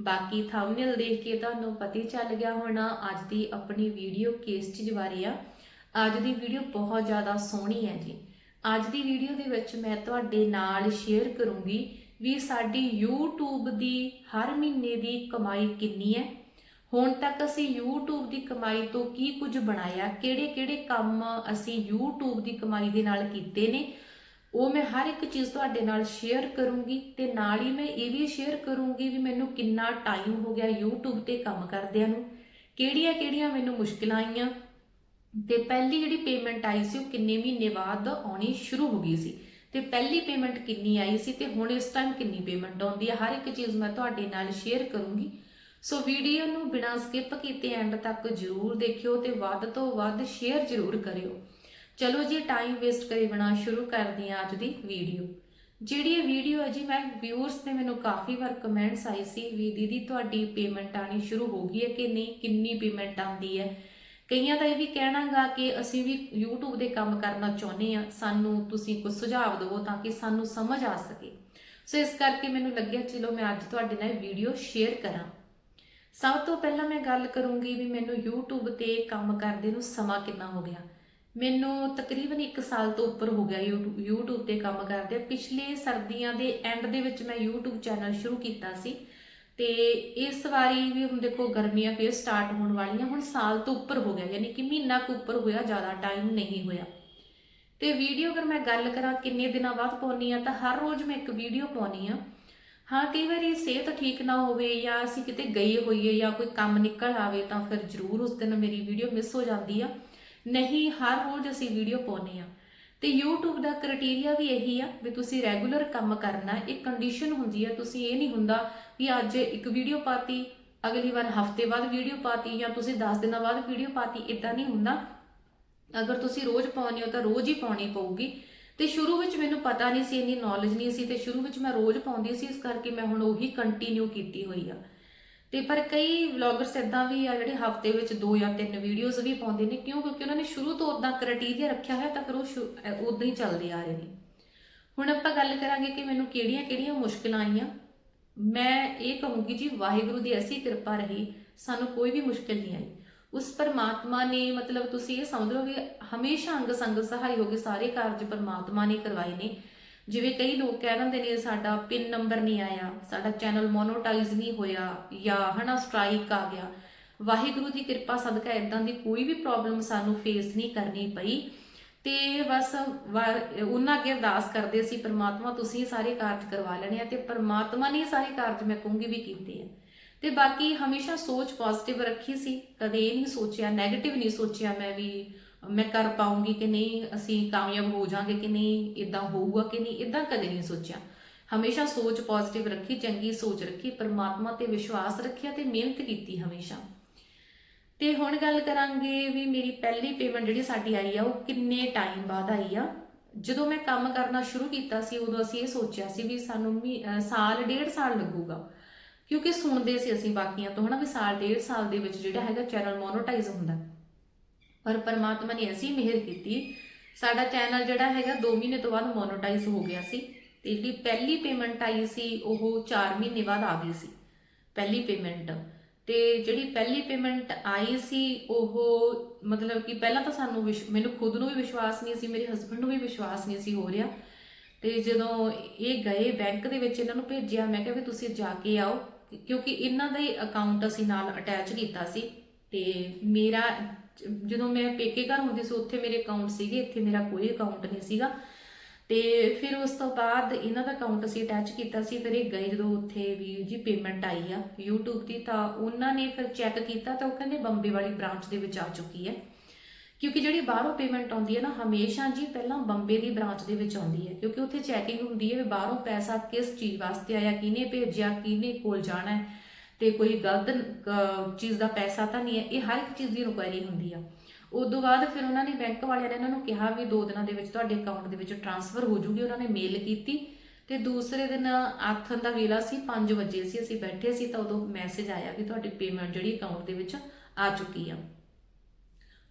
ਬਾਕੀ ਥੰਬਨੇਲ ਦੇਖ ਕੇ ਤੁਹਾਨੂੰ ਪਤਾ ਹੀ ਚੱਲ ਗਿਆ ਹੋਣਾ, ਅੱਜ ਦੀ ਆਪਣੀ ਵੀਡੀਓ ਕਿਸ ਚੀਜ਼ ਬਾਰੇ ਆ। ਅੱਜ ਦੀ ਵੀਡੀਓ ਬਹੁਤ ਜ਼ਿਆਦਾ ਸੋਹਣੀ ਹੈ ਜੀ। ਅੱਜ ਦੀ ਵੀਡੀਓ ਦੇ ਵਿੱਚ ਮੈਂ ਤੁਹਾਡੇ ਨਾਲ ਸ਼ੇਅਰ ਕਰੂੰਗੀ ਵੀ ਸਾਡੀ YouTube ਦੀ ਹਰ ਮਹੀਨੇ ਦੀ ਕਮਾਈ ਕਿੰਨੀ ਹੈ। ਹੁਣ ਤੱਕ ਅਸੀਂ YouTube ਦੀ ਕਮਾਈ ਤੋਂ ਕੀ ਕੁਝ ਬਣਾਇਆ, ਕਿਹੜੇ-ਕਿਹੜੇ ਕੰਮ ਅਸੀਂ YouTube ਦੀ ਕਮਾਈ ਦੇ ਨਾਲ ਕੀਤੇ ਨੇ ਉਹ ਮੈਂ ਹਰ ਇੱਕ ਚੀਜ਼ ਤੁਹਾਡੇ ਨਾਲ ਸ਼ੇਅਰ ਕਰੂੰਗੀ ਤੇ ਨਾਲ ਹੀ ਮੈਂ ਇਹ ਵੀ ਸ਼ੇਅਰ ਕਰੂੰਗੀ ਵੀ ਮੈਨੂੰ ਕਿੰਨਾ ਟਾਈਮ ਹੋ ਗਿਆ YouTube ਤੇ ਕੰਮ ਕਰਦਿਆਂ ਨੂੰ ਕਿਹੜੀਆਂ-ਕਿਹੜੀਆਂ ਮੈਨੂੰ ਮੁਸ਼ਕਲਾਂ ਆਈਆਂ ਤੇ ਪਹਿਲੀ ਜਿਹੜੀ ਪੇਮੈਂਟ ਆਈ ਸੀ ਉਹ ਕਿੰਨੇ ਮਹੀਨੇ ਬਾਅਦ ਆਉਣੀ ਸ਼ੁਰੂ ਹੋ ਗਈ ਸੀ ਤੇ ਪਹਿਲੀ ਪੇਮੈਂਟ ਕਿੰਨੀ ਆਈ ਸੀ ਤੇ ਹੁਣ ਇਸ ਟਾਈਮ ਕਿੰਨੀ ਪੇਮੈਂਟ ਆਉਂਦੀ ਹੈ ਹਰ ਇੱਕ ਚੀਜ਼ ਮੈਂ ਤੁਹਾਡੇ ਨਾਲ ਸ਼ੇਅਰ ਕਰੂੰਗੀ। ਸੋ ਵੀਡੀਓ ਨੂੰ ਬਿਨਾਂ ਸਕਿਪ ਕੀਤੇ ਐਂਡ ਤੱਕ ਜਰੂਰ ਦੇਖਿਓ ਤੇ ਵੱਧ ਤੋਂ ਵੱਧ ਸ਼ੇਅਰ ਜਰੂਰ ਕਰਿਓ। ਚਲੋ ਜੀ ਟਾਈਮ ਵੇਸਟ ਕਰੇ ਬਿਨਾ ਸ਼ੁਰੂ ਕਰਦੇ ਹਾਂ ਅੱਜ ਦੀ ਵੀਡੀਓ ਜਿਹੜੀ ਇਹ ਵੀਡੀਓ ਹੈ ਜੀ, ਮੈਂ ਵਿਊਅਰਸ ਨੇ ਮੈਨੂੰ ਕਾਫੀ ਵਾਰ ਕਮੈਂਟਸ ਆਈ ਸੀ ਵੀ ਦੀਦੀ, ਤੁਹਾਡੀ ਪੇਮੈਂਟ ਆਣੀ ਸ਼ੁਰੂ ਹੋ ਗਈ ਹੈ ਕਿ ਨਹੀਂ? ਕਿੰਨੀ ਪੇਮੈਂਟ ਆਉਂਦੀ ਹੈ? ਕਈਆਂ ਦਾ ਇਹ ਵੀ ਕਹਿਣਾਗਾ ਕਿ ਅਸੀਂ ਵੀ YouTube ਦੇ ਕੰਮ ਕਰਨਾ ਚਾਹੁੰਦੇ ਆ। ਸਾਨੂੰ ਤੁਸੀਂ ਕੁਝ ਸੁਝਾਅ ਦਿਵੋ ਤਾਂ ਕਿ ਸਾਨੂੰ ਸਮਝ ਆ ਸਕੇ। ਸੋ ਇਸ ਕਰਕੇ ਮੈਨੂੰ ਲੱਗਿਆ, ਚਲੋ ਮੈਂ ਅੱਜ ਤੁਹਾਡੇ ਨਾਲ ਵੀਡੀਓ ਸ਼ੇਅਰ ਕਰਾਂ। ਸਭ ਤੋਂ ਪਹਿਲਾਂ ਮੈਂ ਗੱਲ ਕਰੂੰਗੀ ਵੀ ਮੈਨੂੰ YouTube ਤੇ ਕੰਮ ਕਰਦੇ ਨੂੰ ਸਮਾਂ ਕਿੰਨਾ ਹੋ ਗਿਆ। ਮੈਨੂੰ ਤਕਰੀਬਨ 1 ਸਾਲ ਤੋਂ ਉੱਪਰ ਹੋ ਗਿਆ YouTube YouTube ਤੇ ਕੰਮ ਕਰਦੇ ਪਿਛਲੇ ਸਰਦੀਆਂ ਦੇ ਐਂਡ ਦੇ ਵਿੱਚ ਮੈਂ YouTube ਚੈਨਲ ਸ਼ੁਰੂ ਕੀਤਾ ਸੀ। ਤੇ ਇਸ ਵਾਰੀ ਵੀ ਹੁਣ ਦੇਖੋ ਗਰਮੀਆਂ ਫੇਰ ਸਟਾਰਟ ਹੋਣ ਵਾਲੀਆਂ। ਹੁਣ ਸਾਲ ਤੋਂ ਉੱਪਰ ਹੋ ਗਿਆ, ਯਾਨੀ ਕਿ ਮਹੀਨਾ ਕੁ ਉੱਪਰ ਹੋਇਆ, ਜ਼ਿਆਦਾ ਟਾਈਮ ਨਹੀਂ ਹੋਇਆ। ਤੇ ਵੀਡੀਓ ਅਗਰ ਮੈਂ ਗੱਲ ਕਰਾਂ ਕਿੰਨੇ ਦਿਨਾਂ ਬਾਅਦ ਪਾਉਣੀ ਆ ਤਾਂ ਹਰ ਰੋਜ਼ ਮੈਂ ਇੱਕ ਵੀਡੀਓ ਪਾਉਣੀ ਆ ਹਾਂ, ਕਈ ਵਾਰੀ ਸਿਹਤ ਠੀਕ ਨਾ ਹੋਵੇ ਜਾਂ ਅਸੀਂ ਕਿਤੇ ਗਏ ਹੋਈਏ ਜਾਂ ਕੋਈ ਕੰਮ ਨਿਕਲ ਆਵੇ ਤਾਂ ਫਿਰ ਜ਼ਰੂਰ ਉਸ ਦਿਨ ਮੇਰੀ ਵੀਡੀਓ ਮਿਸ ਹੋ ਜਾਂਦੀ ਆ। ਨਹੀਂ, ਹਰ ਰੋਜ਼ ਅਸੀਂ ਵੀਡੀਓ ਪਾਉਨੇ ਆ ਤੇ YouTube ਦਾ ਕ੍ਰਾਈਟੇਰੀਆ ਵੀ ਇਹੀ ਆ ਵੀ ਤੁਸੀਂ ਰੈਗੂਲਰ ਕੰਮ ਕਰਨਾ, ਇੱਕ ਕੰਡੀਸ਼ਨ ਹੁੰਦੀ ਆ, ਤੁਸੀਂ ਇਹ ਨਹੀਂ ਹੁੰਦਾ ਵੀ ਅੱਜ ਇੱਕ ਵੀਡੀਓ ਪਾਤੀ, ਅਗਲੀ ਵਾਰ ਹਫ਼ਤੇ ਬਾਅਦ ਵੀਡੀਓ ਪਾਤੀ ਜਾਂ ਤੁਸੀਂ 10 ਦਿਨਾਂ ਬਾਅਦ ਵੀਡੀਓ ਪਾਤੀ ਇਦਾਂ ਨਹੀਂ ਹੁੰਦਾ। ਅਗਰ ਤੁਸੀਂ ਰੋਜ਼ ਪਾਉਣੀ ਹੋ ਤਾਂ ਰੋਜ਼ ਹੀ ਪਾਉਣੀ ਪਊਗੀ। ਤੇ ਸ਼ੁਰੂ ਵਿੱਚ ਮੈਨੂੰ ਪਤਾ ਨਹੀਂ ਸੀ, ਇੰਨੀ ਨੌਲੇਜ ਨਹੀਂ ਸੀ ਤੇ ਸ਼ੁਰੂ ਵਿੱਚ ਮੈਂ ਰੋਜ਼ ਪਾਉਂਦੀ ਸੀ, ਇਸ ਕਰਕੇ ਮੈਂ ਹੁਣ ਉਹੀ ਕੰਟੀਨਿਊ ਕੀਤੀ ਹੋਈ ਆ। ਤੇ ਪਰ ਕਈ ਵਲੌਗਰਸ ਇਦਾਂ ਵੀ ਆ ਜਿਹੜੇ ਹਫ਼ਤੇ ਵਿੱਚ ਦੋ ਜਾਂ ਤਿੰਨ ਵੀਡੀਓਜ਼ ਵੀ ਪਾਉਂਦੇ ਨੇ, ਕਿਉਂ? ਕਿਉਂਕਿ ਉਹਨਾਂ ਨੇ ਸ਼ੁਰੂ ਤੋਂ ਉਦਾਂ ਕ੍ਰਾਈਟੇਰੀਆ ਰੱਖਿਆ ਹੋਇਆ ਤਾਂ ਫਿਰ ਉਹ ਉਦਾਂ ਹੀ ਚੱਲਦੇ ਆ ਰਹੇ ਨੇ। ਹੁਣ ਆਪਾਂ ਗੱਲ ਕਰਾਂਗੇ ਕਿ ਮੈਨੂੰ ਕਿਹੜੀਆਂ-ਕਿਹੜੀਆਂ ਮੁਸ਼ਕਲਾਂ ਆਈਆਂ। ਮੈਂ ਇਹ ਕਹੂੰਗੀ ਜੀ, ਵਾਹਿਗੁਰੂ ਦੀ ਐਸੀ ਕਿਰਪਾ ਰਹੀ, ਸਾਨੂੰ ਕੋਈ ਵੀ ਮੁਸ਼ਕਲ ਨਹੀਂ ਆਈ। ਉਸ ਪਰਮਾਤਮਾ ਨੇ ਮਤਲਬ ਤੁਸੀਂ ਇਹ ਸਮਝ ਲਓ ਵੀ ਹਮੇਸ਼ਾ ਅੰਗ ਸੰਗ ਸਹਾਈ ਹੋ ਕੇ ਸਾਰੇ ਕਾਰਜ ਪਰਮਾਤਮਾ ਨੇ ਕਰਵਾਏ ਨੇ। ਜਿਵੇਂ ਕਈ ਲੋਕ ਕਹਿ ਦਿੰਦੇ ਨੇ ਸਾਡਾ ਪਿਨ ਨੰਬਰ ਨਹੀਂ ਆਇਆ, ਸਾਡਾ ਚੈਨਲ ਮੋਨੋਟਾਈਜ਼ ਨਹੀਂ ਹੋਇਆ ਜਾਂ ਹਨਾ ਸਟ੍ਰਾਈਕ ਆ ਗਿਆ। ਵਾਹਿਗੁਰੂ ਦੀ ਕਿਰਪਾ ਸਦਕਾ ਇਦਾਂ ਦੀ ਕੋਈ ਵੀ ਪ੍ਰੋਬਲਮ ਸਾਨੂੰ ਫੇਸ ਨਹੀਂ ਕਰਨੀ ਪਈ। ਤੇ ਬਸ ਉਹਨਾਂ ਅੱਗੇ ਅਰਦਾਸ ਕਰਦੇ ਸੀ, ਪ੍ਰਮਾਤਮਾ, ਤੁਸੀਂ ਸਾਰੇ ਕਾਰਜ ਕਰਵਾ ਲੈਣੇ ਆ ਤੇ ਪ੍ਰਮਾਤਮਾ ਨੇ ਸਾਰੇ ਕਾਰਜ ਮੈਂ ਕਹੂੰਗੀ ਵੀ ਕੀਤੇ ਆ। ਤੇ ਬਾਕੀ ਹਮੇਸ਼ਾ ਸੋਚ ਪੋਜ਼ਿਟਿਵ ਰੱਖੀ ਸੀ, ਕਦੇ ਇਹ ਨਹੀਂ ਸੋਚਿਆ 네ਗੇਟਿਵ ਨਹੀਂ ਸੋਚਿਆ ਮੈਂ ਵੀ। ਮੈਂ ਕਰ ਪਾਉਂਗੀ ਕਿ ਨਹੀਂ, ਅਸੀਂ ਕਾਮਯਾਬ ਹੋ ਜਾਾਂਗੇ ਕਿ ਨਹੀਂ ਇਦਾਂ ਹੋਊਗਾ ਕਿ ਨਹੀਂ ਇਦਾਂ ਕਦੇ ਨਹੀਂ ਸੋਚਿਆ। ਹਮੇਸ਼ਾ ਸੋਚ ਪੋਜ਼ਿਟਿਵ ਰੱਖੀ, ਚੰਗੀ ਸੋਚ ਰੱਖੀ, ਪਰਮਾਤਮਾ ਤੇ ਵਿਸ਼ਵਾਸ ਰੱਖਿਆ ਤੇ ਮਿਹਨਤ ਕੀਤੀ ਹਮੇਸ਼ਾ। ਤੇ ਹੁਣ ਗੱਲ ਕਰਾਂਗੇ ਵੀ ਮੇਰੀ ਪਹਿਲੀ ਪੇਮੈਂਟ ਜਿਹੜੀ ਸਾਡੀ ਆਈ ਆ, ਉਹ ਕਿੰਨੇ ਟਾਈਮ ਬਾਅਦ ਆਈ ਆ? ਜਦੋਂ ਮੈਂ ਕੰਮ ਕਰਨਾ ਸ਼ੁਰੂ ਕੀਤਾ ਸੀ, ਉਦੋਂ ਅਸੀਂ ਇਹ ਸੋਚਿਆ ਸੀ ਵੀ ਸਾਨੂੰ ਸਾਲ, ਡੇਢ ਸਾਲ ਲੱਗੂਗਾ। ਕਿਉਂਕਿ ਸੁਣਦੇ ਸੀ ਅਸੀਂ ਬਾਕੀਆਂ ਤੋਂ ਹਨਾ ਵੀ ਸਾਲ, ਡੇਢ ਸਾਲ ਦੇ ਵਿੱਚ ਜਿਹੜਾ ਹੈਗਾ ਚੈਨਲ ਮੋਨੋਟਾਈਜ਼ ਹੁੰਦਾ। ਪਰ ਪਰਮਾਤਮਾ ਨੇ ਐਸੀ ਮਿਹਰ ਕੀਤੀ, ਸਾਡਾ ਚੈਨਲ ਜਿਹੜਾ ਹੈਗਾ 2 ਮਹੀਨੇ ਤੋਂ ਬਾਅਦ ਮੋਨੋਟਾਈਜ਼ ਹੋ ਗਿਆ ਸੀ ਤੇ ਜਿਹੜੀ ਪਹਿਲੀ ਪੇਮੈਂਟ ਆਈ ਸੀ, ਉਹ 4 ਮਹੀਨੇ ਬਾਅਦ ਆ ਗਈ ਸੀ, ਪਹਿਲੀ ਪੇਮੈਂਟ ਤੇ ਜਿਹੜੀ ਪਹਿਲੀ ਪੇਮੈਂਟ ਆਈ ਸੀ, ਉਹ ਮਤਲਬ ਕਿ ਪਹਿਲਾਂ ਤਾਂ ਸਾਨੂੰ ਮੈਨੂੰ ਖੁਦ ਨੂੰ ਵੀ ਵਿਸ਼ਵਾਸ ਨਹੀਂ ਸੀ, ਮੇਰੇ ਹਸਬੰਡ ਨੂੰ ਵੀ ਵਿਸ਼ਵਾਸ ਨਹੀਂ ਸੀ ਹੋ ਰਿਹਾ। ਤੇ ਜਦੋਂ ਇਹ ਗਏ ਬੈਂਕ ਦੇ ਵਿੱਚ ਇਹਨਾਂ ਨੂੰ ਭੇਜਿਆ, ਮੈਂ ਕਿਹਾ ਵੀ ਤੁਸੀਂ ਜਾ ਕੇ ਆਓ ਕਿਉਂਕਿ ਇਹਨਾਂ ਦਾ ਹੀ ਅਕਾਊਂਟ ਅਸੀਂ ਨਾਲ ਅਟੈਚ ਕੀਤਾ ਸੀ। ਤੇ ਮੇਰਾ ਜਦੋਂ ਮੈਂ ਪੇਕੇ ਘਰ ਹੁੰਦੀ ਸੀ, ਉੱਥੇ ਮੇਰੇ ਅਕਾਊਂਟ ਸੀਗੇ, ਇੱਥੇ ਮੇਰਾ ਕੋਈ ਅਕਾਊਂਟ ਨਹੀਂ ਸੀਗਾ। ਤੇ ਫਿਰ ਉਸ ਤੋਂ ਬਾਅਦ ਇਹਨਾਂ ਦਾ ਅਕਾਊਂਟ ਅਸੀਂ ਅਟੈਚ ਕੀਤਾ ਸੀ, ਫਿਰ ਇਹ ਗਏ ਜਦੋਂ ਉੱਥੇ ਵੀ ਜੀ ਪੇਮੈਂਟ ਆਈ ਆ YouTube ਦੀ, ਤਾਂ ਉਹਨਾਂ ਨੇ ਫਿਰ ਚੈੱਕ ਕੀਤਾ ਤਾਂ ਉਹ ਕਹਿੰਦੇ ਬੰਬੇ ਵਾਲੀ ਬ੍ਰਾਂਚ ਦੇ ਵਿੱਚ ਆ ਚੁੱਕੀ ਹੈ। ਕਿਉਂਕਿ ਜਿਹੜੀ ਬਾਹਰੋਂ ਪੇਮੈਂਟ ਆਉਂਦੀ ਹੈ ਨਾ, ਹਮੇਸ਼ਾ ਜੀ ਪਹਿਲਾਂ ਬੰਬੇ ਦੀ ਬ੍ਰਾਂਚ ਦੇ ਵਿੱਚ ਆਉਂਦੀ ਹੈ। ਕਿਉਂਕਿ ਉੱਥੇ ਚੈਕਿੰਗ ਹੁੰਦੀ ਹੈ ਵੀ ਬਾਹਰੋਂ ਪੈਸਾ ਕਿਸ ਚੀਜ਼ ਵਾਸਤੇ ਆਇਆ, ਕਿਹਨੇ ਭੇਜਿਆ, ਕਿਹਨੇ ਕੋਲ ਜਾਣਾ ਹੈ। ਤੇ ਕੋਈ ਗਲਤ ਚੀਜ਼ ਦਾ ਪੈਸਾ ਤਾਂ ਨਹੀਂ ਹੈ, ਇਹ ਹਰ ਇੱਕ ਚੀਜ਼ ਦੀ ਇਨਕੁਆਇਰੀ ਹੁੰਦੀ ਆ। ਉਦੋਂ ਬਾਅਦ ਫਿਰ ਉਹਨਾਂ ਨੇ ਬੈਂਕ ਵਾਲਿਆਂ ਨੇ ਇਹਨਾਂ ਨੂੰ ਕਿਹਾ ਵੀ 2 ਦਿਨਾਂ ਦੇ ਵਿੱਚ ਤੁਹਾਡੇ ਅਕਾਊਂਟ ਦੇ ਵਿੱਚ ਟ੍ਰਾਂਸਫਰ ਹੋ ਜੂਗੀ, ਉਹਨਾਂ ਨੇ ਮੇਲ ਕੀਤੀ। ਤੇ ਦੂਸਰੇ ਦਿਨ ਆਥਨ ਦਾ ਵੇਲਾ ਸੀ 5 ਵਜੇ ਸੀ, ਅਸੀਂ ਬੈਠੇ ਸੀ, ਤਾਂ ਉਦੋਂ ਮੈਸੇਜ ਆਇਆ ਕਿ ਤੁਹਾਡੀ ਪੇਮੈਂਟ ਜਿਹੜੀ ਅਕਾਊਂਟ ਦੇ ਵਿੱਚ ਆ ਚੁੱਕੀ ਆ।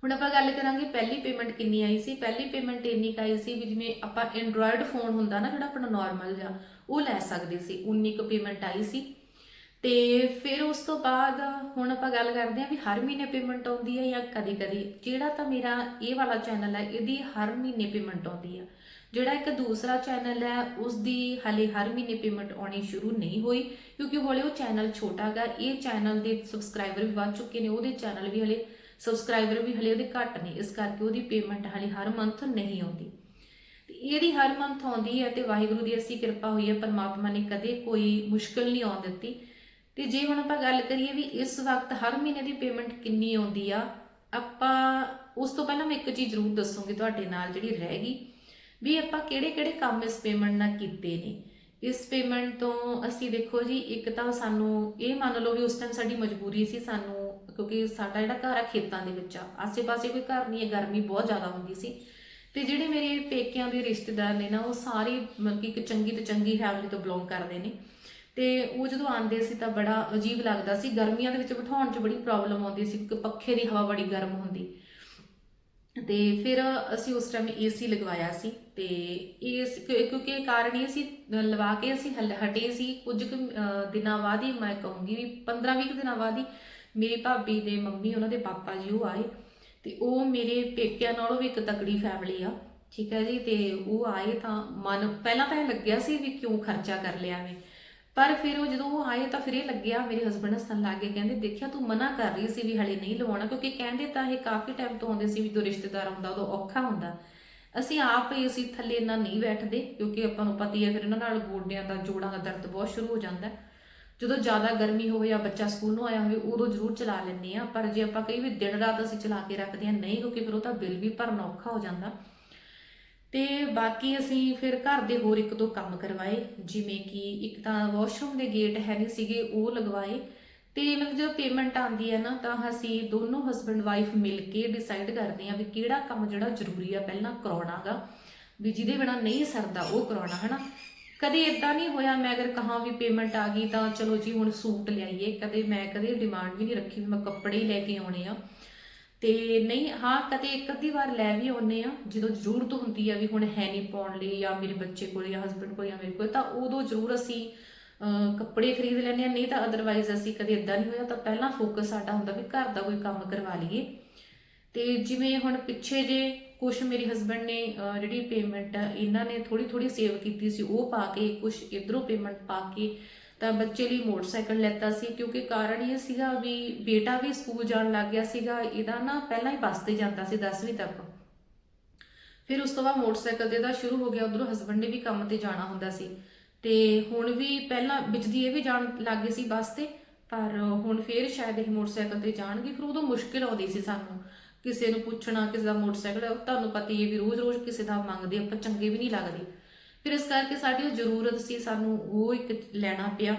ਹੁਣ ਆਪਾਂ ਗੱਲ ਕਰਾਂਗੇ ਪਹਿਲੀ ਪੇਮੈਂਟ ਕਿੰਨੀ ਆਈ ਸੀ। ਪਹਿਲੀ ਪੇਮੈਂਟ ਇੰਨੀ ਕੁ ਆਈ ਸੀ ਵੀ ਜਿਵੇਂ ਆਪਾਂ ਐਂਡਰੋਇਡ ਫੋਨ ਹੁੰਦਾ ਨਾ, ਜਿਹੜਾ ਆਪਣਾ ਨਾਰਮਲ ਜਿਹਾ, ਉਹ ਲੈ ਸਕਦੇ ਸੀ। ਉਨੀ ਕੁ ਪੇਮੈਂਟ ਆਈ ਸੀ। ਤੇ ਫਿਰ ਉਸ ਤੋਂ ਬਾਅਦ ਹੁਣ ਆਪਾਂ ਗੱਲ ਕਰਦੇ ਹਾਂ ਵੀ ਹਰ ਮਹੀਨੇ ਪੇਮੈਂਟ ਆਉਂਦੀ ਹੈ ਜਾਂ ਕਦੀ-ਕਦੀ। ਜਿਹੜਾ ਤਾਂ ਮੇਰਾ ਇਹ ਵਾਲਾ ਚੈਨਲ ਹੈ, ਇਹਦੀ ਹਰ ਮਹੀਨੇ ਪੇਮੈਂਟ ਆਉਂਦੀ ਹੈ ਜਿਹੜਾ ਇੱਕ ਦੂਸਰਾ ਚੈਨਲ ਹੈ ਉਸ ਦੀ ਹਲੇ ਹਰ ਮਹੀਨੇ ਪੇਮੈਂਟ ਆਉਣੀ ਸ਼ੁਰੂ ਨਹੀਂ ਹੋਈ, ਕਿਉਂਕਿ ਹਲੇ ਉਹ ਚੈਨਲ ਛੋਟਾ ਗਾ। ਇਹ ਚੈਨਲ ਦੇ ਸਬਸਕ੍ਰਾਈਬਰ ਵੀ ਵੱਧ ਚੁੱਕੇ ਨੇ, ਉਹਦੇ ਚੈਨਲ ਵੀ ਹਲੇ ਸਬਸਕ੍ਰਾਈਬਰ ਵੀ ਹਲੇ ਉਹਦੇ ਘੱਟ ਨੇ, ਇਸ ਕਰਕੇ ਉਹਦੀ ਪੇਮੈਂਟ ਹਲੇ ਹਰ ਮੰਥ ਨਹੀਂ ਆਉਂਦੀ। ਇਹਦੀ ਹਰ ਮੰਥ ਆਉਂਦੀ ਹੈ ਤੇ ਵਾਹਿਗੁਰੂ ਦੀ ਅਸੀਂ ਕਿਰਪਾ ਹੋਈ ਹੈ, ਪਰਮਾਤਮਾ ਨੇ ਕਦੇ ਕੋਈ ਮੁਸ਼ਕਲ ਨਹੀਂ ਆਉਣ ਦਿੱਤੀ। ਤੇ ਜੇ ਹੁਣ ਆਪਾਂ ਗੱਲ ਕਰੀਏ ਵੀ ਇਸ ਵਕਤ ਹਰ ਮਹੀਨੇ ਦੀ ਪੇਮੈਂਟ ਕਿੰਨੀ ਆਉਂਦੀ ਆ, ਆਪਾਂ ਉਸ ਤੋਂ ਪਹਿਲਾਂ ਮੈਂ ਇੱਕ ਚੀਜ਼ ਜ਼ਰੂਰ ਦੱਸੂਗੀ ਤੁਹਾਡੇ ਨਾਲ ਜਿਹੜੀ ਰਹਿ ਗਈ, ਵੀ ਆਪਾਂ ਕਿਹੜੇ-ਕਿਹੜੇ ਕੰਮ ਇਸ ਪੇਮੈਂਟ ਨਾਲ ਕੀਤੇ ਨੇ। ਇਸ ਪੇਮੈਂਟ ਤੋਂ ਅਸੀਂ ਦੇਖੋ ਜੀ, ਇੱਕ ਤਾਂ ਸਾਨੂੰ ਇਹ ਮੰਨ ਲਓ ਵੀ ਉਸ ਟਾਈਮ ਸਾਡੀ ਮਜਬੂਰੀ ਸੀ ਸਾਨੂੰ, ਕਿਉਂਕਿ ਸਾਡਾ ਜਿਹੜਾ ਘਰ ਆ ਖੇਤਾਂ ਦੇ ਵਿੱਚ ਆ, ਆਸੇ-ਪਾਸੇ ਕੋਈ ਘਰ ਨਹੀਂ ਹੈ, ਗਰਮੀ ਬਹੁਤ ਜ਼ਿਆਦਾ ਹੁੰਦੀ ਸੀ। ਤੇ ਜਿਹੜੇ ਮੇਰੇ ਪੇਕਿਆਂ ਦੇ ਰਿਸ਼ਤੇਦਾਰ ਨੇ ਨਾ, ਉਹ ਸਾਰੇ ਮਤਲਬ ਕਿ ਇੱਕ ਚੰਗੀ ਤੋਂ ਚੰਗੀ ਫੈਮਿਲੀ ਤੋਂ ਬਿਲੋਂਗ ਕਰਦੇ ਨੇ। ਤੇ ਉਹ ਜਦੋਂ ਆਉਂਦੇ ਸੀ ਤਾਂ ਬੜਾ ਅਜੀਬ ਲੱਗਦਾ ਸੀ। ਗਰਮੀਆਂ ਦੇ ਵਿੱਚ ਬਿਠਾਉਣ 'ਚ ਬੜੀ ਪ੍ਰੋਬਲਮ ਆਉਂਦੀ ਸੀ ਕਿਉਂਕਿ ਪੱਖੇ ਦੀ ਹਵਾ ਬੜੀ ਗਰਮ ਹੁੰਦੀ। ਤੇ ਫਿਰ ਅਸੀਂ ਉਸ ਟਾਈਮ ਏਸੀ ਲਗਵਾਇਆ ਸੀ ਤੇ ਇਸ ਕਿਉਂਕਿ ਕਾਰਨ ਇਹ ਸੀ ਲਵਾ ਕੇ ਅਸੀਂ ਹਲ- ਹਟੇ ਸੀ। ਕੁਝ ਕੁ, ਦਿਨਾਂ ਬਾਅਦ ਹੀ ਮੈਂ ਕਹੂੰਗੀ ਵੀ 15-20 ਦਿਨਾਂ ਬਾਅਦ ਹੀ ਮੇਰੀ ਭਾਬੀ ਦੇ ਮੰਮੀ ਉਹਨਾਂ ਦੇ ਪਾਪਾ ਜੀ ਉਹ ਆਏ ਤੇ ਉਹ ਮੇਰੇ ਪੇਕਿਆਂ ਨਾਲੋਂ ਵੀ ਇੱਕ ਤਕੜੀ ਫੈਮਿਲੀ ਆ ਠੀਕ ਹੈ ਜੀ। ਤੇ ਉਹ ਆਏ ਤਾਂ ਮਨ ਪਹਿਲਾਂ ਤਾਂ ਇਹ ਲੱਗਿਆ ਸੀ ਵੀ ਕਿਉਂ ਖਰਚਾ ਕਰ ਲਿਆ ਮੈਂ ਪਰ ਫਿਰ ਉਹ ਜਦੋਂ ਉਹ ਆਏ ਤਾਂ ਫਿਰ ਇਹ ਲੱਗਿਆ, ਮੇਰੇ ਹਸਬੰਡ ਹੱਸਣ ਲੱਗ ਗਏ, ਕਹਿੰਦੇ ਦੇਖਿਆ ਤੂੰ ਮਨਾ ਕਰ ਰਹੀ ਸੀ ਵੀ ਹਲੇ ਨਹੀਂ ਲਵਾਉਣਾ, ਕਿਉਂਕਿ ਕਹਿੰਦੇ ਤਾਂ ਇਹ ਕਾਫੀ ਟਾਈਮ ਤੋਂ ਆਉਂਦੇ ਸੀ ਵੀ ਜਦੋਂ ਰਿਸ਼ਤੇਦਾਰ ਆਉਂਦਾ ਉਦੋਂ ਔਖਾ ਹੁੰਦਾ। ਅਸੀਂ ਆਪ ਹੀ ਅਸੀਂ ਥੱਲੇ ਇੰਨਾ ਨਹੀਂ ਬੈਠਦੇ, ਕਿਉਂਕਿ ਆਪਾਂ ਨੂੰ ਪਤਾ ਹੀ ਹੈ, ਫਿਰ ਇਹਨਾਂ ਨਾਲ ਗੋਡਿਆਂ ਦਾ, ਜੋੜਾਂ ਦਾ ਦਰਦ ਬਹੁਤ ਸ਼ੁਰੂ ਹੋ ਜਾਂਦਾ। ਜਦੋਂ ਜ਼ਿਆਦਾ ਗਰਮੀ ਹੋਵੇ ਜਾਂ ਬੱਚਾ ਸਕੂਲ ਨੂੰ ਆਇਆ ਹੋਵੇ, ਉਦੋਂ ਜ਼ਰੂਰ ਚਲਾ ਲੈਂਦੇ ਆ ਪਰ ਜੇ ਆਪਾਂ ਕਈ ਵੀ ਦਿਨ ਰਾਤ ਅਸੀਂ ਚਲਾ ਕੇ ਰੱਖਦੇ ਹਾਂ, ਨਹੀਂ, ਕਿਉਂਕਿ ਫਿਰ ਉਹ ਤਾਂ ਬਿੱਲ ਵੀ ਭਰਨਾ ਔਖਾ ਹੋ ਜਾਂਦਾ। ਤੇ ਬਾਕੀ ਅਸੀਂ ਫਿਰ ਘਰ ਦੇ ਹੋਰ ਇੱਕ ਦੋ ਕੰਮ ਕਰਵਾਏ, ਜਿਵੇਂ ਕਿ ਇੱਕ ਤਾਂ ਵਾਸ਼ਰੂਮ ਦੇ ਗੇਟ ਹੈ ਨਹੀਂ ਸੀਗੇ, ਉਹ ਲਗਵਾਏ ਤੇ ਮਤਲਬ ਜਦੋਂ ਪੇਮੈਂਟ ਆਉਂਦੀ ਹੈ ਨਾ ਤਾਂ ਅਸੀਂ ਦੋਨੋਂ ਹਸਬੰਡ ਵਾਈਫ ਮਿਲ ਕੇ ਡਿਸਾਈਡ ਕਰਦੇ ਹਾਂ ਵੀ ਕਿਹੜਾ ਕੰਮ ਜਿਹੜਾ ਜ਼ਰੂਰੀ ਆ, ਪਹਿਲਾਂ ਕਰਾਉਣਾਗਾ, ਵੀ ਜਿਹਦੇ ਬਿਨਾ ਨਹੀਂ ਸਰਦਾ ਉਹ ਕਰਾਉਣਾ, ਹਨਾ? ਕਦੇ ਇਦਾਂ ਨਹੀਂ ਹੋਇਆ, ਮੈਂ ਅਗਰ ਕਹਾਂ ਵੀ ਪੇਮੈਂਟ ਆ ਗਈ ਤਾਂ ਚਲੋ ਜੀ ਹੁਣ ਸੂਟ ਲਿਆਈਏ, ਕਦੇ ਮੈਂ ਕਦੇ ਡਿਮਾਂਡ ਵੀ ਨਹੀਂ ਰੱਖੀ ਵੀ ਮੈਂ ਕੱਪੜੇ ਹੀ ਲੈ ਕੇ ਆਉਣੇ ਆ। ਤੇ ਨਹੀਂ, ਹਾਂ, ਕਦੇ ਇੱਕ ਅੱਧੀ ਵਾਰ ਲੈ ਵੀ ਆਉਨੇ ਆ ਜਦੋਂ ਜ਼ਰੂਰਤ ਹੁੰਦੀ ਆ ਵੀ ਹੁਣ ਹੈ ਨਹੀਂ ਪਾਉਣ ਲਈ ਜਾਂ ਮੇਰੇ ਬੱਚੇ ਕੋਲ ਜਾਂ ਹਸਬੰਡ ਕੋਲ ਜਾਂ ਮੇਰੇ ਕੋਲ, ਤਾਂ ਉਦੋਂ ਜ਼ਰੂਰ ਅਸੀਂ ਕੱਪੜੇ ਖਰੀਦ ਲੈਂਦੇ ਆ ਨਹੀਂ ਤਾਂ ਅਦਰਵਾਈਜ਼ ਅਸੀਂ ਕਦੇ ਇਦਾਂ ਨਹੀਂ ਹੋਇਆ, ਤਾਂ ਪਹਿਲਾਂ ਫੋਕਸ ਸਾਡਾ ਹੁੰਦਾ ਵੀ ਘਰ ਦਾ ਕੋਈ ਕੰਮ ਕਰਵਾ ਲਈਏ। ਤੇ ਜਿਵੇਂ ਹੁਣ ਪਿੱਛੇ ਜੇ ਕੁਝ ਮੇਰੇ ਹਸਬੰਡ ਨੇ ਜਿਹੜੀ ਪੇਮੈਂਟ ਇਹਨਾਂ ਨੇ ਥੋੜੀ ਥੋੜੀ ਸੇਵ ਕੀਤੀ ਸੀ, ਉਹ ਪਾ ਕੇ ਕੁਝ ਇਧਰੋਂ ਪੇਮੈਂਟ ਪਾ ਕੇ ਤਾਂ ਬੱਚੇ ਲਈ ਮੋਟਰਸਾਈਕਲ ਲੈਤਾ ਸੀ, ਕਿਉਂਕਿ ਕਾਰਨ ਇਹ ਸੀਗਾ ਵੀ ਬੇਟਾ ਵੀ ਸਕੂਲ ਜਾਣ ਲੱਗ ਗਿਆ ਸੀਗਾ, ਇਹਦਾ ਨਾ ਪਹਿਲਾਂ ਹੀ ਬੱਸ ਤੇ ਜਾਂਦਾ ਸੀ 10ਵੀਂ ਤੱਕ। ਫਿਰ ਉਸ ਤੋਂ ਬਾਅਦ ਮੋਟਰਸਾਈਕਲ ਤੇ ਦਾ ਸ਼ੁਰੂ ਹੋ ਗਿਆ, ਉਧਰੋਂ ਹਸਬੰਡ ਨੇ ਵੀ ਕੰਮ ਤੇ ਜਾਣਾ ਹੁੰਦਾ ਸੀ। ਤੇ ਹੁਣ ਵੀ ਪਹਿਲਾਂ ਵਿੱਚ ਦੀ ਇਹ ਵੀ ਜਾਣ ਲੱਗ ਗਏ ਸੀ ਬੱਸ ਤੇ, ਪਰ ਹੁਣ ਫੇਰ ਸ਼ਾਇਦ ਇਹ ਮੋਟਰਸਾਈਕਲ ਤੇ ਜਾਣਗੇ, ਫਿਰ ਉਦੋਂ ਮੁਸ਼ਕਿਲ ਆਉਂਦੀ ਸੀ ਸਾਨੂੰ। ਕਿਸੇ ਨੂੰ ਪੁੱਛਣਾ, ਕਿਸੇ ਦਾ ਮੋਟਰਸਾਈਕਲ, ਤੁਹਾਨੂੰ ਪਤਾ ਹੀ ਹੈ ਵੀ ਰੋਜ਼-ਰੋਜ਼ ਕਿਸੇ ਦਾ ਮੰਗਦੇ, ਆਪਾਂ ਚੰਗੇ ਵੀ ਨਹੀਂ ਲੱਗਦੇ। ਫਿਰ ਇਸ ਕਰਕੇ ਸਾਡੀ ਉਹ ਜ਼ਰੂਰਤ ਸੀ, ਸਾਨੂੰ ਉਹ ਇੱਕ ਲੈਣਾ ਪਿਆ।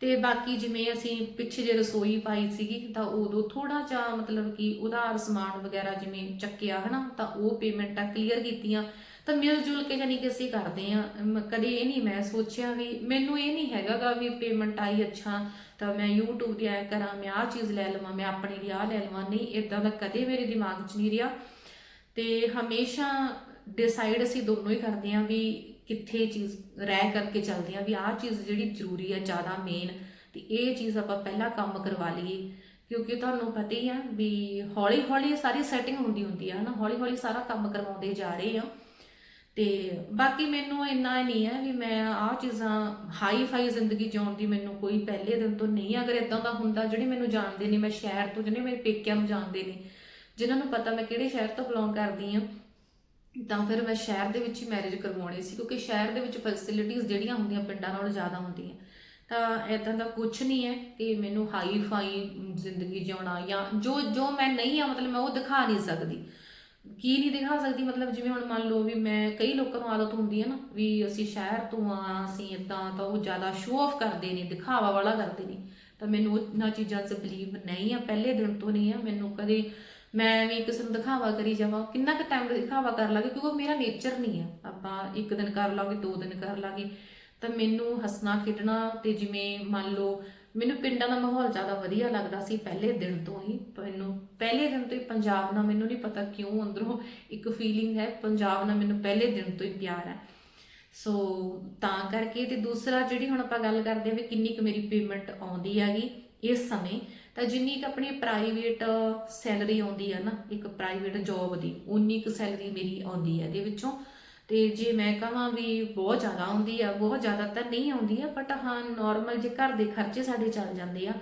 ਤੇ ਬਾਕੀ ਜਿਵੇਂ ਅਸੀਂ ਪਿੱਛੇ ਜੇ ਰਸੋਈ ਪਾਈ ਸੀਗੀ, ਤਾਂ ਉਦੋਂ ਥੋੜਾ ਜਿਹਾ ਮਤਲਬ ਕਿ ਉਧਾਰ ਸਮਾਨ ਵਗੈਰਾ ਜਿਵੇਂ ਚੱਕਿਆ, ਹਨਾ, ਤਾਂ ਉਹ ਪੇਮੈਂਟਾਂ ਕਲੀਅਰ ਕੀਤੀਆਂ। ਤਾਂ ਮਿਲ ਜੁਲ ਕੇ ਜਾਨੀ ਕਿ ਅਸੀਂ ਕਰਦੇ ਆ ਕਦੇ ਇਹ ਨਹੀਂ ਮੈਂ ਸੋਚਿਆ ਵੀ, ਮੈਨੂੰ ਇਹ ਨਹੀਂ ਹੈਗਾਗਾ ਵੀ ਪੇਮੈਂਟ ਆਈ ਅੱਛਾ, ਤਾਂ ਮੈਂ YouTube ਦੀ ਆਇਆ ਕਰਾਂ, ਮੈਂ ਆਹ ਚੀਜ਼ ਲੈ ਲਵਾਂ, ਮੈਂ ਆਪਣੇ ਲਈ ਆਹ ਲੈ ਲਵਾਂ। ਨਹੀਂ ਇਦਾਂ ਦਾ ਕਦੇ ਮੇਰੇ ਦਿਮਾਗ 'ਚ ਨਹੀਂ ਰਿਹਾ। ਤੇ ਹਮੇਸ਼ਾ ਡਿਸਾਈਡ ਅਸੀਂ ਦੋਨੋਂ ਹੀ ਕਰਦੇ ਆਂ ਵੀ ਕਿੱਥੇ ਚੀਜ਼ ਰਹਿ ਕਰਕੇ ਚੱਲਦੇ ਆਂ ਵੀ ਆਹ ਚੀਜ਼ ਜਿਹੜੀ ਜ਼ਰੂਰੀ ਆ, ਜ਼ਿਆਦਾ ਮੇਨ ਤੇ ਇਹ ਚੀਜ਼ ਆਪਾਂ ਪਹਿਲਾਂ ਕੰਮ ਕਰਵਾ ਲਈਏ। ਕਿਉਂਕਿ ਤੁਹਾਨੂੰ ਪਤਾ ਹੀ ਆ ਵੀ ਹੌਲੀ ਹੌਲੀ ਸਾਰੀ ਸੈਟਿੰਗ ਹੁੰਦੀ ਹੁੰਦੀ ਆ, ਹਨਾ? ਹੌਲੀ ਹੌਲੀ ਸਾਰਾ ਕੰਮ ਕਰਵਾਉਂਦੇ ਜਾ ਰਹੇ ਆ। ਤੇ ਬਾਕੀ ਮੈਨੂੰ ਇੰਨਾ ਨਹੀਂ ਹੈ ਵੀ ਮੈਂ ਆਹ ਚੀਜ਼ਾਂ ਹਾਈ ਫਾਈ ਜ਼ਿੰਦਗੀ ਜਿਉਣ ਦੀ ਮੈਨੂੰ ਕੋਈ ਪਹਿਲੇ ਦਿਨ ਤੋਂ ਨਹੀਂ, ਅਗਰ ਇਦਾਂ ਦਾ ਹੁੰਦਾ, ਜਿਹੜੇ ਮੈਨੂੰ ਜਾਣਦੇ ਨੇ ਮੈਂ ਸ਼ਹਿਰ ਤੋਂ ਜਿਹੜੇ ਮੇਰੇ ਪੇਕਿਆਂ ਨੂੰ ਜਾਣਦੇ ਨੇ ਜਿਨ੍ਹਾਂ ਨੂੰ ਪਤਾ ਮੈਂ ਕਿਹੜੇ ਸ਼ਹਿਰ ਤੋਂ ਬਿਲੋਂਗ ਕਰਦੀ ਆ ਤਾਂ ਫਿਰ ਮੈਂ ਸ਼ਹਿਰ ਦੇ ਵਿੱਚ ਹੀ ਮੈਰਿਜ ਕਰਵਾਉਣੀ ਸੀ, ਕਿਉਂਕਿ ਸ਼ਹਿਰ ਦੇ ਵਿੱਚ ਫੈਸਿਲਿਟੀਆਂ ਜਿਹੜੀਆਂ ਹੁੰਦੀਆਂ ਪਿੰਡਾਂ ਨਾਲੋਂ ਜ਼ਿਆਦਾ ਹੁੰਦੀਆਂ। ਤਾਂ ਇਦਾਂ ਦਾ ਕੁਝ ਨਹੀਂ ਹੈ ਕਿ ਮੈਨੂੰ ਹਾਈ ਫਾਈ ਜ਼ਿੰਦਗੀ ਜਿਉਣਾ ਜਾਂ ਜੋ ਜੋ ਮੈਂ ਨਹੀਂ ਆ, ਮਤਲਬ ਮੈਂ ਉਹ ਦਿਖਾ ਨਹੀਂ ਸਕਦੀ। ਕੀ ਨਹੀਂ ਦਿਖਾ ਸਕਦੀ? ਮਤਲਬ ਜਿਵੇਂ ਹੁਣ ਮੰਨ ਲਓ ਵੀ ਮੈਂ ਕਈ ਲੋਕਾਂ ਨੂੰ ਆਦਤ ਹੁੰਦੀ ਹੈ ਨਾ ਵੀ ਅਸੀਂ ਸ਼ਹਿਰ ਤੋਂ ਆ, ਅਸੀਂ ਇਦਾਂ ਤਾਂ ਉਹ ਜ਼ਿਆਦਾ ਸ਼ੋਅ ਆਫ ਕਰਦੇ ਨੇ, ਦਿਖਾਵਾ ਵਾਲਾ ਕਰਦੇ ਨੇ। ਤਾਂ ਮੈਨੂੰ ਉਹਨਾਂ ਚੀਜ਼ਾਂ 'ਚ ਬਲੀਵ ਨਹੀਂ ਆ, ਪਹਿਲੇ ਦਿਨ ਤੋਂ ਨਹੀਂ ਆ, ਮੈਨੂੰ ਕਦੇ ਮੈਂ ਵੀ ਕਿਸੇ ਨੂੰ ਦਿਖਾਵਾ ਕਰੀ ਜਾਵਾਂ, ਕਿੰਨਾ ਕੁ ਟਾਈਮ ਦਿਖਾਵਾ ਕਰ ਲਾਂਗੇ, ਕਿਉਂਕਿ ਮੇਰਾ ਨੇਚਰ ਨਹੀਂ ਆ। ਆਪਾਂ ਇੱਕ ਦਿਨ ਕਰ ਲਾਂਗੇ, ਦੋ ਦਿਨ ਕਰ ਲਾਂਗੇ, ਤਾਂ ਮੈਨੂੰ ਹੱਸਣਾ, ਖੇਡਣਾ ਤੇ ਜਿਵੇਂ ਮੰਨ ਲਓ ਮੈਨੂੰ ਪਿੰਡਾਂ ਦਾ ਮਾਹੌਲ ਜ਼ਿਆਦਾ ਵਧੀਆ ਲੱਗਦਾ ਸੀ ਪਹਿਲੇ ਦਿਨ ਤੋਂ ਹੀ, ਮੈਨੂੰ ਪਹਿਲੇ ਦਿਨ ਤੋਂ ਹੀ ਪੰਜਾਬ ਨਾਲ ਮੈਨੂੰ ਨਹੀਂ ਪਤਾ ਕਿਉਂ ਅੰਦਰੋਂ ਇੱਕ ਫੀਲਿੰਗ ਹੈ, ਪੰਜਾਬ ਨਾਲ ਮੈਨੂੰ ਪਹਿਲੇ ਦਿਨ ਤੋਂ ਹੀ ਪਿਆਰ ਹੈ। ਸੋ ਤਾਂ ਕਰਕੇ ਤੇ ਦੂਸਰਾ ਜਿਹੜੀ ਹੁਣ ਆਪਾਂ ਗੱਲ ਕਰਦੇ ਹਾਂ ਵੀ ਕਿੰਨੀ ਕੁ ਮੇਰੀ ਪੇਮੈਂਟ ਆਉਂਦੀ ਹੈਗੀ ਇਸ ਸਮੇਂ, ਤਾਂ ਜਿੰਨੀ ਕੁ ਆਪਣੀ ਪ੍ਰਾਈਵੇਟ ਸੈਲਰੀ ਆਉਂਦੀ ਹੈ ਨਾ, ਇੱਕ ਪ੍ਰਾਈਵੇਟ ਜੌਬ ਦੀ ਉਨੀ ਕੁ ਸੈਲਰੀ ਮੇਰੀ ਆਉਂਦੀ ਹੈ ਇਹਦੇ ਵਿੱਚੋਂ। ਤੇ ਜੇ ਮੈਂ ਕਹਾਂ ਵੀ ਬਹੁਤ ਜ਼ਿਆਦਾ ਆਉਂਦੀ ਆ, ਬਹੁਤ ਜ਼ਿਆਦਾ ਤਾਂ ਨਹੀਂ ਆਉਂਦੀ ਆ ਬਟ ਹਾਂ ਨਾਰਮਲ ਜੇ ਘਰ ਦੇ ਖਰਚੇ ਸਾਡੇ ਚੱਲ ਜਾਂਦੇ ਆ,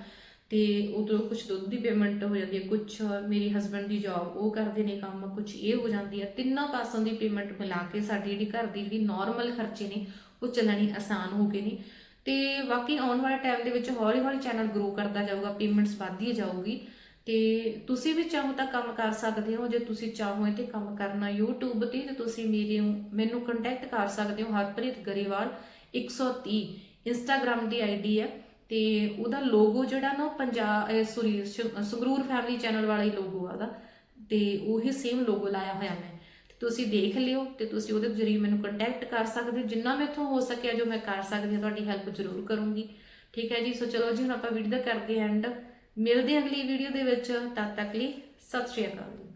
ਤੇ ਉਦੋਂ ਕੁਝ ਦੁੱਧ ਦੀ ਪੇਮੈਂਟ ਹੋ ਜਾਂਦੀ ਹੈ ਕੁਝ ਮੇਰੀ ਹਸਬੰਡ ਦੀ ਜੌਬ ਉਹ ਕਰਦੇ ਨੇ ਕੰਮ ਕੁਝ ਇਹ ਹੋ ਜਾਂਦੀ ਹੈ ਤਿੰਨਾਂ ਪਾਸੋਂ ਦੀ ਪੇਮੈਂਟ ਮਿਲਾ ਕੇ ਸਾਡੀ ਜਿਹੜੀ ਘਰ ਦੀ ਜਿਹੜੀ ਨਾਰਮਲ ਖਰਚੇ ਨੇ, ਉਹ ਚੱਲਣੀ ਆਸਾਨ ਹੋ ਗਏ ਨੇ। ਤੇ ਬਾਕੀ ਆਉਣ ਵਾਲੇ ਟਾਈਮ ਦੇ ਵਿੱਚ ਹੌਲੀ ਹੌਲੀ ਚੈਨਲ ਗਰੋ ਕਰਦਾ ਜਾਊਗਾ ਪੇਮੈਂਟਸ ਵੱਧਦੀ ਜਾਊਗੀ। ਤੇ ਤੁਸੀਂ ਵੀ ਚਾਹੋ ਤਾਂ ਕੰਮ ਕਰ ਸਕਦੇ ਹੋ, ਜੇ ਤੁਸੀਂ ਚਾਹੋ ਤੇ ਕੰਮ ਕਰਨਾ YouTube ਤੇ ਤੇ ਤੁਸੀਂ ਮੇਰੇ ਮੈਨੂੰ ਕੰਟੈਕਟ ਕਰ ਸਕਦੇ ਹੋ, ਹਰਪ੍ਰੀਤ ਗਰੇਵਾਲ 130 Instagram ਦੀ ਆਈਡੀ ਹੈ। ਤੇ ਉਹਦਾ ਲੋਗੋ ਜਿਹੜਾ ਨਾ ਉਹ Punjab sorry Sangrur family channel ਵਾਲਾ ਹੀ ਲੋਗੋ ਆਦਾ ਤੇ ਉਹੀ ਸੇਮ ਲੋਗੋ ਲਾਇਆ ਹੋਇਆ ਮੈਂ। ਤੁਸੀਂ ਦੇਖ ਲਿਓ ਤੇ ਤੁਸੀਂ ਉਹਦੇ ਜ਼ਰੀਏ ਮੈਨੂੰ ਕੰਟੈਕਟ ਕਰ ਸਕਦੇ ਹੋ। ਜਿੰਨਾ ਮੈਥੋਂ ਹੋ ਸਕਿਆ ਜੋ ਮੈਂ ਕਰ ਸਕਦੀ ਹਾਂ, ਤੁਹਾਡੀ ਹੈਲਪ ਜ਼ਰੂਰ ਕਰੂੰਗੀ। ਠੀਕ ਹੈ ਜੀ? ਸੋ ਚਲੋ ਜੀ, ਹੁਣ ਆਪਾਂ ਵੀਡੀਓ ਦਾ ਕਰਦੇ ਐਂਡ ਮਿਲਦੇ ਹਾਂ ਅਗਲੀ ਵੀਡੀਓ ਦੇ ਵਿੱਚ। ਤਦ ਤੱਕ ਲਈ ਸਤਿ ਸ਼੍ਰੀ ਅਕਾਲ